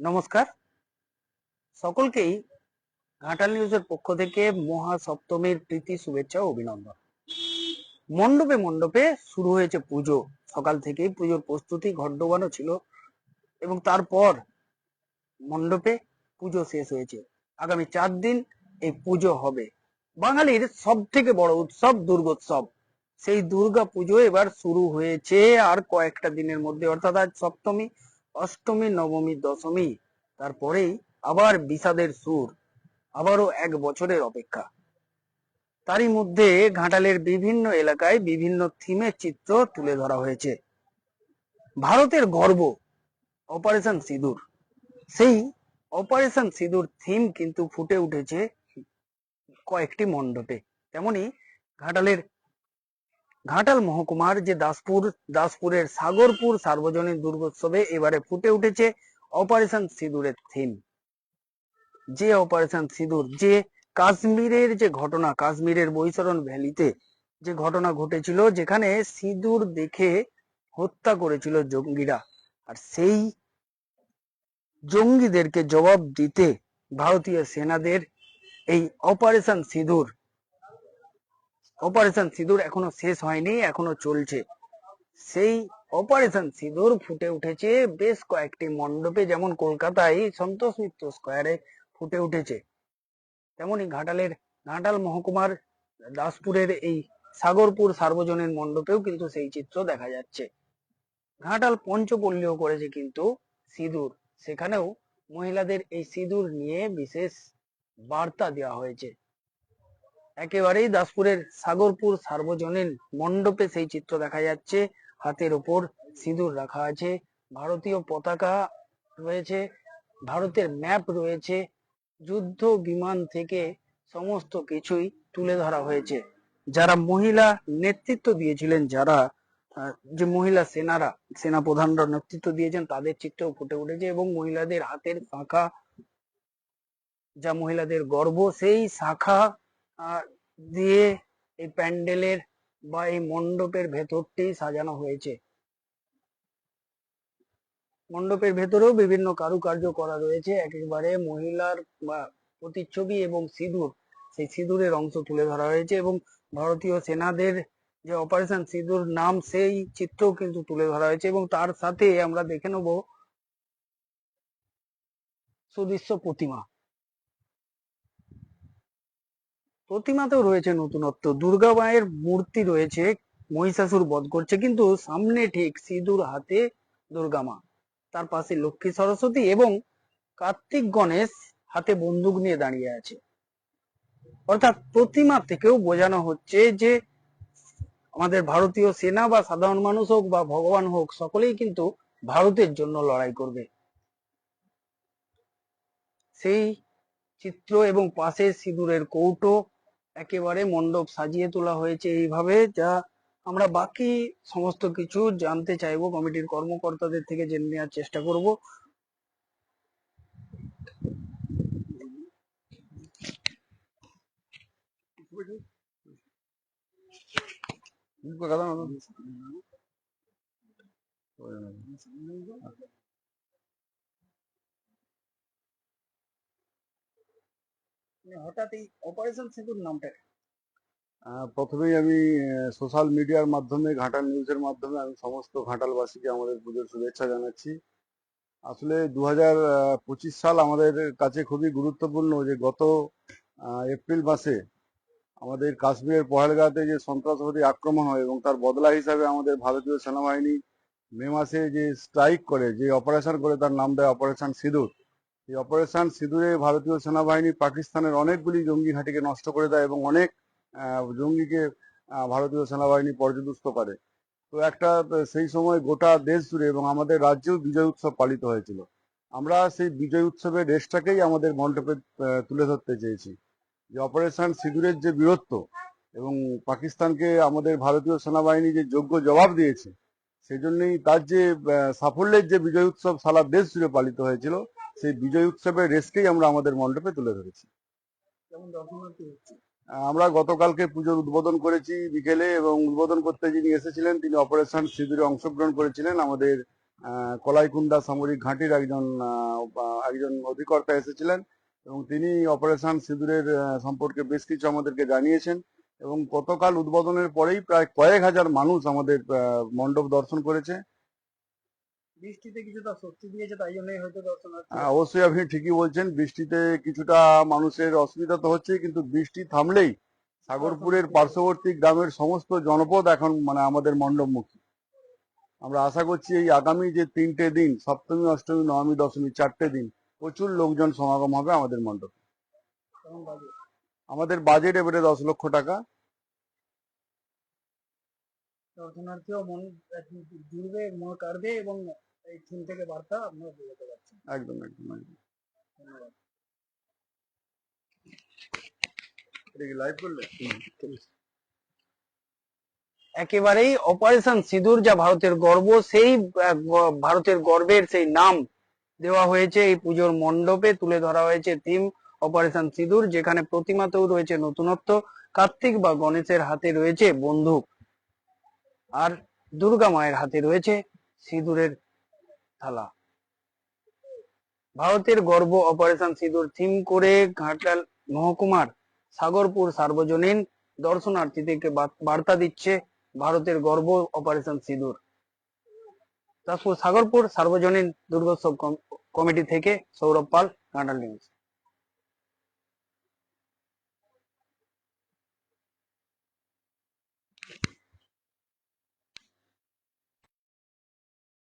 নমস্কার। সকলকেই ঘাটাল নিউজের পক্ষ থেকে মহা সপ্তমীর প্রীতি শুভেচ্ছা অভিনন্দন। মণ্ডপে মণ্ডপে শুরু হয়েছে পুজো। সকাল থেকেই পুজোর প্রস্তুতি ঘট ছিল এবং তারপর মণ্ডপে পুজো শেষ হয়েছে। আগামী চার দিন এই পুজো হবে। বাঙালির সব থেকে বড় উৎসব দুর্গোৎসব। সেই দুর্গা পুজো এবার শুরু হয়েছে আর কয়েকটা দিনের মধ্যে। অর্থাৎ আজ সপ্তমী অষ্টমী, নবমী, দশমী, তারপরেই আবার বিষাদের সুর, আবারও এক বছরের অপেক্ষা। তারই মধ্যে ঘাটালের বিভিন্ন এলাকায় বিভিন্ন থিমের চিত্র তুলে ধরা হয়েছে। ভারতের গর্ব, অপারেশন সিঁদুর। সেই অপারেশন সিঁদুর থিম কিন্তু ফুটে উঠেছে কয়েকটি মণ্ডপে। তেমনি ঘাটালের ঘাটাল মহকুমার যে দাসপুর, দাসপুরের সাগরপুর সার্বজনীন দুর্গোৎসবে এবারে ফুটে উঠেছে অপারেশন সিঁদুরের থিম যে অপারেশন সিঁদুর, যে কাশ্মীরের যে ঘটনা, কাশ্মীরের বৈশরণ ভ্যালিতে যে ঘটনা ঘটেছিল, যেখানে সিঁদুর দেখে হত্যা করেছিল জঙ্গিরা। আর সেই জঙ্গিদেরকে জবাব দিতে ভারতীয় সেনাদের এই অপারেশন সিঁদুর অপারেশন সিঁদুর এখনও শেষ হয়নি, এখনও চলছে। সেই অপারেশন সিঁদুর ফুটে উঠেছে বেশ কয়েকটি মণ্ডপে, যেমন কলকাতায় সন্তোষ মিত্র স্কোয়ারে ফুটে উঠেছে। তেমনি ঘাটালের ঘাটাল মহকুমার দাসপুরের এই সাগরপুর সার্বজনীন মণ্ডপেও কিন্তু সেই চিত্র দেখা যাচ্ছে। ঘাটাল পঞ্চপল্লীও করেছে কিন্তু সিঁদুর। সেখানেও মহিলাদের এই সিঁদুর নিয়ে বিশেষ বার্তা দেওয়া হয়েছে। একেবারেই দাসপুরের সাগরপুর সার্বজনীন মণ্ডপে সেই চিত্র দেখা যাচ্ছে। হাতের ওপর সিঁদুর রাখা আছে, ভারতীয় পতাকা রয়েছে, ভারতের ম্যাপ রয়েছে, যুদ্ধ বিমান থেকে সমস্ত কিছুই তুলে ধরা হয়েছে। যারা মহিলা নেতৃত্ব দিয়েছিলেন, যারা যে মহিলা সেনারা সেনা প্রধানরা নেতৃত্ব দিয়েছেন, তাদের চিত্রও ফুটে উঠেছে এবং মহিলাদের হাতের শাখা, যা মহিলাদের গর্ব, সেই শাখা দিয়ে এই প্যান্ডেলের বা এই মণ্ডপের ভেতরটি সাজানো হয়েছে। মণ্ডপের ভেতরেও বিভিন্ন কারুকার্য করা রয়েছে। একেবারে মহিলার প্রতিচ্ছবি এবং সিঁদুর, সেই সিঁদুরের অংশ তুলে ধরা হয়েছে এবং ভারতীয় সেনাদের যে অপারেশন সিঁদুর নাম, সেই চিত্র কিন্তু তুলে ধরা হয়েছে এবং তার সাথে আমরা দেখে নেব সুদৃশ্য প্রতিমা। প্রতিমাতেও রয়েছে নতুনত্ব। দুর্গা মায়ের মূর্তি রয়েছে, মহিষাসুর বধ করছে, কিন্তু সামনে ঠিক সিঁদুর হাতে দুর্গা মা। তার পাশে লক্ষ্মী সরস্বতী এবং কার্তিক গণেশ হাতে বন্দুক নিয়ে দাঁড়িয়ে আছে। অর্থাৎ প্রতিমা থেকেও বোঝানো হচ্ছে যে আমাদের ভারতীয় সেনা বা সাধারণ মানুষ হোক বা ভগবান হোক, সকলেই কিন্তু ভারতের জন্য লড়াই করবে। সেই চিত্র এবং পাশে সিঁদুরের কৌটো একেবারে মণ্ডপ সাজিয়ে তোলা হয়েছে এইভাবে, যা আমরা বাকি সমস্ত কিছু জানতে চাইব। কমিটির কর্মকর্তাদের থেকে জেনে নেওয়ার চেষ্টা করব। হঠাৎ এই অপারেশন সিঁদুর নামটা প্রথমেই আমি সোশ্যাল মিডিয়ার মাধ্যমে, ঘাটাল নিউজের মাধ্যমে আমি সমস্ত ঘাটালবাসীকে আমাদের পুজোর শুভেচ্ছা জানাচ্ছি। আসলে দু সাল আমাদের কাছে খুবই গুরুত্বপূর্ণ যে গত এপ্রিল মাসে আমাদের কাশ্মীরের পহেলগাঁতে যে সন্ত্রাসবাদী আক্রমণ হয় এবং তার বদলা হিসাবে আমাদের ভারতীয় সেনাবাহিনী মে মাসে যে স্ট্রাইক করে, যে অপারেশন করে, তার নাম দেয় অপারেশন সিঁদুর। এই অপারেশন সিঁদুরে ভারতীয় সেনাবাহিনী পাকিস্তানের অনেকগুলি জঙ্গি ঘাঁটিকে নষ্ট করে দেয় এবং অনেক জঙ্গিকে ভারতীয় সেনাবাহিনী পর্যদুস্ত করে। তো একটা, সেই সময় গোটা দেশ জুড়ে এবং আমাদের রাজ্যেও বিজয় উৎসব পালিত হয়েছিল। আমরা সেই বিজয় উৎসবের রেসটাকেই আমাদের মণ্ডপে তুলে ধরতে চেয়েছি। যে অপারেশন সিঁদুরের যে বীরত্ব এবং পাকিস্তানকে আমাদের ভারতীয় সেনাবাহিনী যে যোগ্য জবাব দিয়েছে সেই জন্যই তার যে সাফল্যের যে বিজয় উৎসব সারা দেশ জুড়ে পালিত হয়েছিল সেই বিজয় উৎসবের রেসকেই আমরা আমাদের মণ্ডপে তুলে ধরেছি। আমরা গতকালকে পুজোর উদ্বোধন করেছি বিকেলে এবং উদ্বোধন করতে যিনি এসেছিলেন তিনি অপারেশন শিবিরে অংশগ্রহণ করেছিলেন। আমাদের আহ, কলাইকুণ্ডা সামরিক ঘাঁটির একজন একজন অধিকর্তা এসেছিলেন এবং তিনি অপারেশন সিঁদুরের সম্পর্কে বেশ কিছু আমাদেরকে জানিয়েছেন এবং গতকাল উদ্বোধনের পরেই প্রায় কয়েক হাজার মানুষ আমাদের মণ্ডপ দর্শন করেছে। বৃষ্টিতে কিছুটা স্বস্তি দিয়েছে তাই জন্যই হয়তো দর্শনার্থী অবশ্যই আপনি ঠিকই বলছেন বৃষ্টিতে কিছুটা মানুষের অসুবিধা তো হচ্ছে কিন্তু বৃষ্টি থামলেই সাগরপুরের পার্শ্ববর্তী গ্রামের সমস্ত জনপদ এখন মানে আমাদের মণ্ডপমুখী। আমরা আশা করছি এই আগামী যে তিনটে দিন সপ্তমী অষ্টমী নবমী দশমী চারটে দিন প্রচুর লোকজন সমাগম হবে আমাদের মণ্ডপে। আমাদের বাজেট এবারে দশ লক্ষ টাকা। দর্শনার্থীও মন জুড়বে মন কাড়বে এবং এই থিম থেকে বার্তা আপনারা বোঝাতে পারছেন। একদম একদম একদম। ধন্যবাদ। এটা কি লাইভ করলে? একেবারেই অপারেশন সিঁদুর যা ভারতের গর্ব সেই ভারতের গর্বের সেই নাম দেওয়া হয়েছে এই পুজোর মণ্ডপে তুলে ধরা হয়েছে থিম অপারেশন সিঁদুর যেখানে প্রতিমাতেও রয়েছে নতুনত্ব কার্তিক বা গণেশের হাতে রয়েছে বন্দুক। আর দুর্গা মায়ের হাতে রয়েছে সিঁদুরের থালা। ভারতের গর্ব অপারেশন সিঁদুর থিম করে ঘাটাল মহকুমার সাগরপুর সার্বজনীন দর্শনার্থীদেরকে বার্তা দিচ্ছে ভারতের গর্ব অপারেশন সিঁদুর। তারপর সাগরপুর সার্বজনীন দুর্গোৎসব কমিটি থেকে সৌরভ পাল কান্ডাল নিউজ